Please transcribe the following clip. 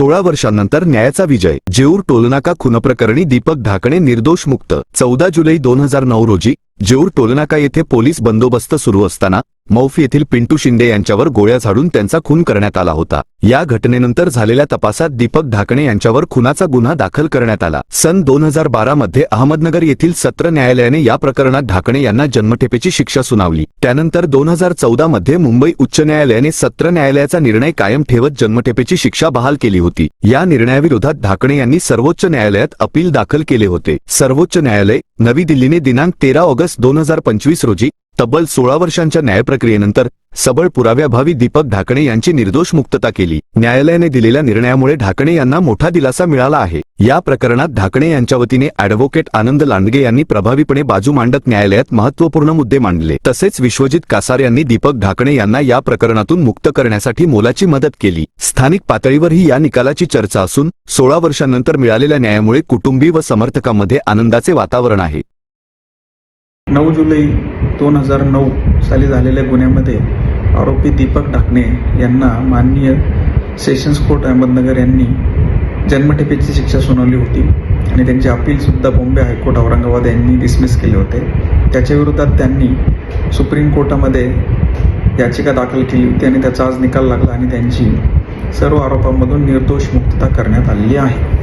सोळा वर्षांनंतर न्यायाचा विजय. जेऊर टोलनाका खुनप्रकरणी दीपक ढाकणे निर्दोष मुक्त. चौदा जुलै दोन हजार नऊ रोजी जेऊर टोलनाका येथे पोलीस बंदोबस्त सुरू असताना मौफ येथील पिंटू शिंदे यांच्यावर गोळ्या झाडून त्यांचा खून करण्यात आला होता. या घटनेनंतर झालेल्या तपासात दीपक ढाकणे यांच्यावर खुनाचा गुन्हा दाखल करण्यात आला. सन दोन हजार बारा मध्ये अहमदनगर येथील सत्र न्यायालयाने या प्रकरणात ढाकणे यांना जन्मठेपेची शिक्षा सुनावली. त्यानंतर दोन हजार चौदा मध्ये मुंबई उच्च न्यायालयाने सत्र न्यायालयाचा निर्णय कायम ठेवत जन्मठेपेची शिक्षा बहाल केली होती. या निर्णयाविरोधात ढाकणे यांनी सर्वोच्च न्यायालयात अपील दाखल केले होते. सर्वोच्च न्यायालय नवी दिल्लीने दिनांक तेरा ऑगस्ट दोन हजार पंचवीस रोजी तब्बल सोळा वर्षांच्या न्यायप्रक्रियेनंतर सबळ पुराव्याभावी दीपक ढाकणे यांची निर्दोष मुक्तता केली. न्यायालयाने दिलेल्या निर्णयामुळे ढाकणे यांना मोठा दिलासा मिळाला आहे. या प्रकरणात ढाकणे यांच्या वतीने अॅडव्होकेट आनंद लांडगे यांनी प्रभावीपणे बाजू मांडत न्यायालयात महत्त्वपूर्ण मुद्दे मांडले. तसेच विश्वजित कासार यांनी दीपक ढाकणे यांना या प्रकरणातून मुक्त करण्यासाठी मोलाची मदत केली. स्थानिक पातळीवरही या निकालाची चर्चा असून सोळा वर्षांनंतर मिळालेल्या न्यायामुळे कुटुंबी व समर्थकांमध्ये आनंदाचे वातावरण आहे. नऊ जुलै दोन हजार नऊ साली झालेल्या गुन्ह्यामध्ये आरोपी दीपक ढाकणे यांना माननीय सेशन्स कोर्ट अहमदनगर यांनी जन्मठेपेची शिक्षा सुनावली होती आणि त्यांचे अपीलसुद्धा बॉम्बे हायकोर्ट औरंगाबाद यांनी डिसमिस केले होते. त्याच्या विरोधात त्यांनी सुप्रीम कोर्टामध्ये याचिका दाखल केली होती आणि त्याचा आज निकाल लागला आणि त्यांची सर्व आरोपांमधून निर्दोष मुक्तता करण्यात आलेली आहे.